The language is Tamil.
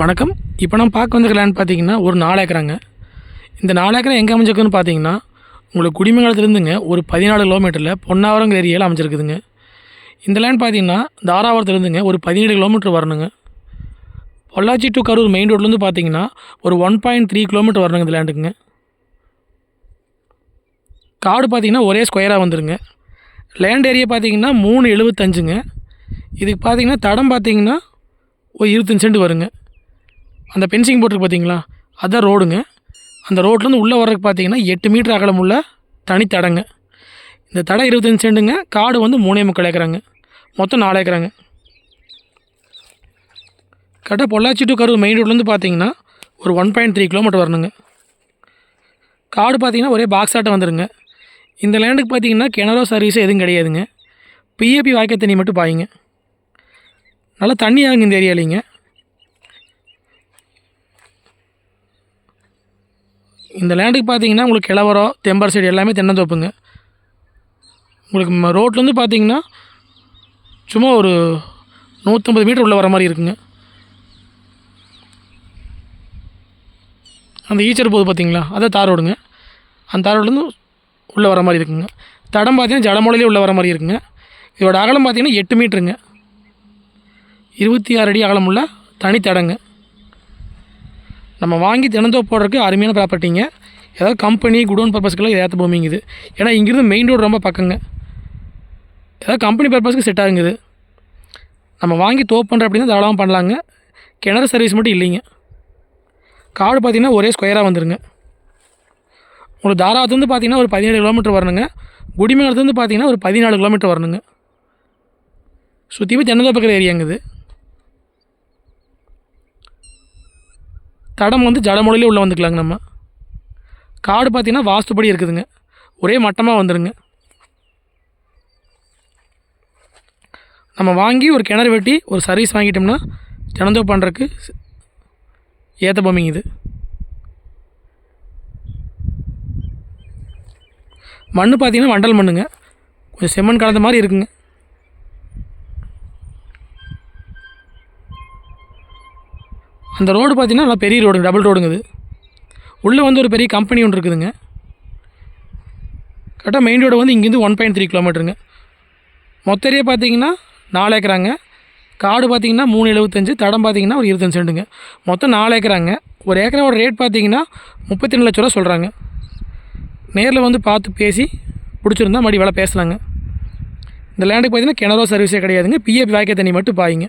வணக்கம். இப்போ நம்ம பார்க்க வந்த லேண்ட் பார்த்தீங்கன்னா ஒரு நாலு ஏக்கராங்க. இந்த நாலு ஏக்கரை எங்கே அமைஞ்சிருக்குன்னு பார்த்தீங்கன்னா உங்களுக்கு குடிமங்கலத்துலேருந்துங்க ஒரு பதினாலு கிலோமீட்டரில் பொன்னாவரங்கிற ஏரியாவில் அமைஞ்சிருக்குதுங்க. இந்த லேண்ட் பார்த்தீங்கன்னா தாராபுரத்துலேருந்துங்க ஒரு பதினேழு கிலோமீட்டர் வரணுங்க. பொள்ளாச்சி டு கரூர் மெயின் ரோட்லேருந்து பார்த்தீங்கன்னா ஒரு ஒன் பாயிண்ட் த்ரீ கிலோமீட்டர் வரணுங்க இந்த லேண்டுக்குங்க காடு பார்த்தீங்கன்னா ஒரே ஸ்கொயராக வந்துருங்க. லேண்ட் ஏரியா பார்த்தீங்கன்னா மூணு எழுபத்தஞ்சுங்க இதுக்கு பார்த்தீங்கன்னா தடம் பார்த்தீங்கன்னா ஒரு இருபத்தஞ்சு சென்ட் வருங்க. அந்த பென்சிங் போட்டிருக்கு பார்த்தீங்களா? அதுதான் ரோடுங்க அந்த ரோட்லேருந்து உள்ளே வர்றதுக்கு பார்த்தீங்கன்னா எட்டு மீட்டர் அகலமுள்ள தனி தடங்க. இந்த தடை இருபத்தஞ்சு செண்டுங்க. காடு வந்து மூணே முக்கால் ஏக்கராங்க. மொத்தம் நாலு ஏக்கராங்க. கரெக்டாக பொள்ளாச்சி டு கரூர் மெயின் ரோட்லேருந்து பார்த்தீங்கன்னா ஒரு ஒன் பாயிண்ட் த்ரீ கிலோமீட்டர் வரணுங்க. காடு பார்த்தீங்கன்னா ஒரே பாக்ஸ் ஆட்டம் வந்துடுங்க இந்த லேண்டுக்கு பார்த்தீங்கன்னா கிணறோ சர்வீஸ் எதுவும் கிடையாதுங்க. பிஏபி வாய்க்க தண்ணி மட்டும் பாயுங்க. நல்லா தண்ணி ஆகுங்க இந்த ஏரியாலிங்க இந்த லேண்டுக்கு பார்த்தீங்கன்னா உங்களுக்கு கிளவரம் தெம்பர் சைடு எல்லாமே தென்னந்தோப்புங்க. உங்களுக்கு ரோட்லேருந்து பார்த்தீங்கன்னா சும்மா ஒரு நூற்றம்பது மீட்டர் உள்ளே வர மாதிரி இருக்குங்க. அந்த ஈச்சர் போகுது பார்த்தீங்களா? அதான் தார் ரோடுங்க. அந்த தார் ரோட்லேருந்து உள்ளே வர மாதிரி இருக்குங்க. தடம் பார்த்தீங்கன்னா ஜடமொழிலே உள்ளே வர மாதிரி இருக்குங்க. இதோட அகலம் பார்த்தீங்கன்னா எட்டு மீட்டருங்க. இருபத்தி ஆறு அடி அகலமுள்ள தனி தடங்க. நம்ம வாங்கி தினந்தோ போடுறதுக்கு அருமையான ப்ராப்பர்ட்டிங்க ஏதாவது கம்பெனி குடோன் பர்பஸ்க்கெல்லாம் இது ஏற்ற பூமிங்க இது ஏன்னா இங்கேருந்து மெயின் ரோடு ரொம்ப பக்கங்க. ஏதாவது கம்பெனி பர்பஸ்க்கு செட் ஆகுங்குது. நம்ம வாங்கி தோப்பு பண்ணுற அப்படின்னா தாராளமாக பண்ணலாங்க. கிணறு சர்வீஸ் மட்டும் இல்லைங்க. காடு பார்த்தீங்கன்னா ஒரே ஸ்கொயராக வந்துருங்க. உங்களுக்கு தாராத்துலேருந்து பார்த்தீங்கன்னா ஒரு பதினேழு கிலோமீட்டர் வரணுங்க. குடிமங்கலத்துலேருந்து பார்த்தீங்கன்னா ஒரு பதினாலு கிலோமீட்டர் வரணுங்க. சுற்றியுமே தென்னந்தோப்புக்கிற ஏரியாங்குது தடம் வந்து ஜடமொழியிலே உள்ளே வந்துக்கலாங்க நம்ம. காடு பார்த்திங்கன்னா வாஸ்துப்படி இருக்குதுங்க. ஒரே மட்டமாக வந்துடுங்க நம்ம வாங்கி ஒரு கிணறு வெட்டி ஒரு சர்வீஸ் வாங்கிட்டோம்னா தினந்தோ பண்ணுறதுக்கு ஏற்ற பூமிங்க இது. மண் பார்த்தீங்கன்னா வண்டல் மண்ணுங்க. கொஞ்சம் செம்மண் கலந்த மாதிரி இருக்குங்க. அந்த ரோடு பார்த்தீங்கன்னா நல்லா பெரிய ரோடு டபுள் ரோடுங்க இது உள்ளே வந்து ஒரு பெரிய கம்பெனி ஒன்று இருக்குதுங்க. கரெக்டாக மெயின் ரோடு வந்து இங்கேருந்து ஒன் பாயிண்ட் த்ரீ கிலோமீட்டருங்க மொத்த ஏரியா பார்த்தீங்கன்னா நாலு ஏக்கராங்க. காடு பார்த்தீங்கன்னா மூணு எழுபத்தஞ்சு தடம் பார்த்தீங்கன்னா ஒரு இருபத்தஞ்சு செண்டுங்க மொத்தம் நாலு ஏக்கராங்க. ஒரு ஏக்கரோட ரேட் பார்த்தீங்கன்னா முப்பத்தி ரெண்டு லட்ச ரூபா சொல்கிறாங்க நேரில் வந்து பார்த்து பேசி பிடிச்சிருந்தா மறுபடி வேலை பேசலாங்க. இந்த லேண்டுக்கு பார்த்தீங்கன்னா கிணறோ சர்வீஸே கிடையாதுங்க. பிஏபி வாய்க்க தண்ணி மட்டும் பாயுங்க.